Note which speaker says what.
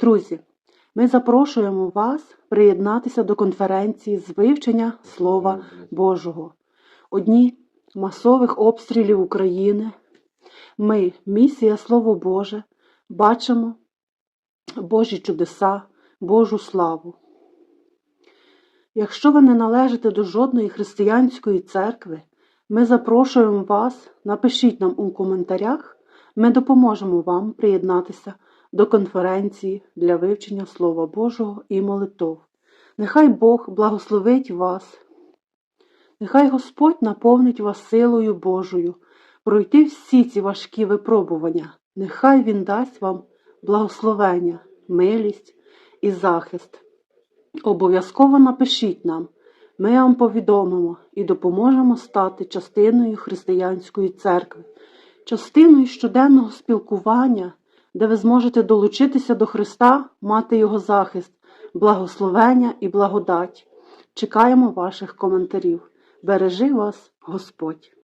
Speaker 1: Друзі, ми запрошуємо вас приєднатися до конференції з вивчення Слова Божого. Одні масових обстрілів України. Ми, місія Слово Боже, бачимо Божі чудеса, Божу славу. Якщо ви не належите до жодної християнської церкви, ми запрошуємо вас, напишіть нам у коментарях, ми допоможемо вам приєднатися до конференції для вивчення Слова Божого і молитов. Нехай Бог благословить вас, нехай Господь наповнить вас силою Божою, пройти всі ці важкі випробування. Нехай Він дасть вам благословення, милість і захист. Обов'язково напишіть нам, ми вам повідомимо і допоможемо стати частиною християнської церкви, частиною щоденного спілкування, де ви зможете долучитися до Христа, мати Його захист, благословення і благодать. Чекаємо ваших коментарів. Бережи вас, Господь!